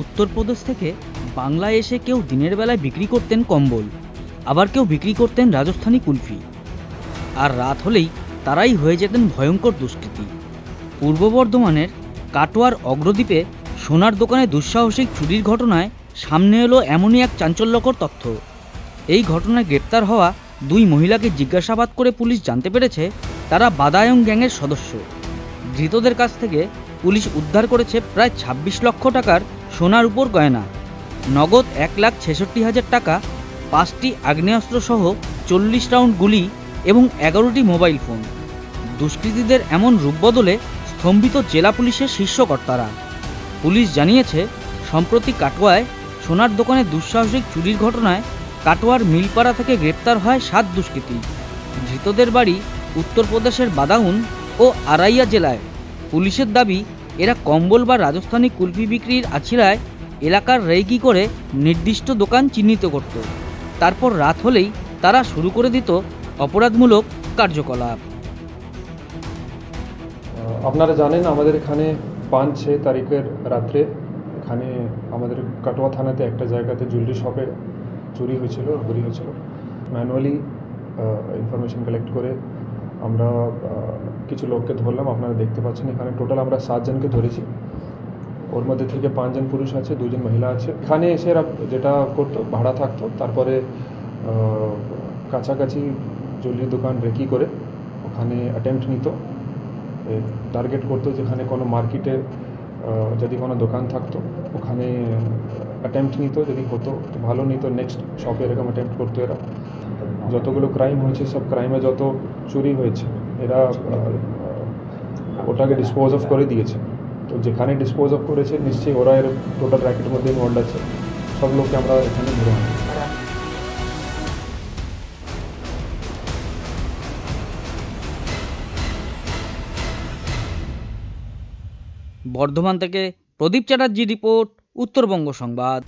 উত্তরপ্রদেশ থেকে বাংলায় এসে কেউ দিনের বেলায় বিক্রি করতেন কম্বল, আবার কেউ বিক্রি করতেন রাজস্থানী কুলফি। আর রাত হলেই তারাই হয়ে যেতেন ভয়ঙ্কর দুষ্কৃতী। পূর্ব বর্ধমানের কাটোয়ার অগ্রদ্বীপে সোনার দোকানে দুঃসাহসিক চুরির ঘটনায় সামনে এলো এমনই এক চাঞ্চল্যকর তথ্য। এই ঘটনায় গ্রেপ্তার হওয়া দুই মহিলাকে জিজ্ঞাসাবাদ করে পুলিশ জানতে পেরেছে তারা বাদায়ং গ্যাংয়ের সদস্য। ধৃতদের কাছ থেকে পুলিশ উদ্ধার করেছে প্রায় ছাব্বিশ লক্ষ টাকার সোনার উপর গয়না। নগদ এক লাখ ছেষট্টি হাজার টাকা, পাঁচটি আগ্নেয়াস্ত্র সহ চল্লিশ রাউন্ড গুলি এবং এগারোটি মোবাইল ফোন। দুষ্কৃতীদের এমন রূপবদলে স্তম্ভিত জেলা পুলিশের শীর্ষকর্তারা। পুলিশ জানিয়েছে, সম্প্রতি কাটোয়ায় সোনার দোকানে দুঃসাহসিক চুরির ঘটনায় কাটোয়ার মিলপাড়া থেকে গ্রেপ্তার হয় সাত দুষ্কৃতী। ধৃতদের বাড়ি উত্তরপ্রদেশের বাদাউন ও আরাইয়া জেলায়। পুলিশের দাবি এরা কম্বল বা রাজস্থানী কুলফি বিক্রির আছিলায় এলাকার রেগি করে নির্দিষ্ট দোকান চিহ্নিত করত। তারপর রাত হলেই তারা শুরু করে দিত অপরাধমূলক কার্যকলাপ। আপনারা জানেন আমাদের এখানে পাঁচ ছয় তারিখের রাত্রে এখানে আমাদের কাটোয়া থানাতে একটা জায়গাতে জুয়েলারি শপে চুরি হয়েছিল চুরি হয়েছিল। ম্যানুয়ালি ইনফরমেশন কালেক্ট করে আমরা কিছু লোককে ধরলাম, আপনারা দেখতে পাচ্ছেন এখানে। টোটাল আমরা সাতজনকে ধরেছি। ওর মধ্যে থেকে পাঁচজন পুরুষ আছে দুজন মহিলা আছে। এখানে এসে এরা যেটা করতো, ভাড়া থাকতো, তারপরে কাছাকাছি জুয়েলারি দোকান রেকি করে ওখানে অ্যাটেম্প্ট নিত। টার্গেট করতো যেখানে কোনো মার্কেটে যদি কোনো দোকান থাকতো, ওখানে অ্যাটেম্প্ট নিত। যদি হতো, ভালো নিত নেক্সট শপে এরকম অ্যাটেম্প্ট করতো এরা। যতগুলো ক্রাইম হয়েছে, সব ক্রাইমে যত চুরি হয়েছে, এরা ওটাকে ডিসপোজ অফ করে দিয়েছে। তো যেখানে ডিসপোজ অফ করেছে, নিশ্চয়ই ওরা এর টোটাল র্যাকেটের মধ্যে ইনভলভ আছে। সব লোককে আমরা এখানে ধরে আনি বর্ধমান থেকে প্রদীপ চ্যাটার্জি রিপোর্ট, উত্তরবঙ্গ সংবাদ।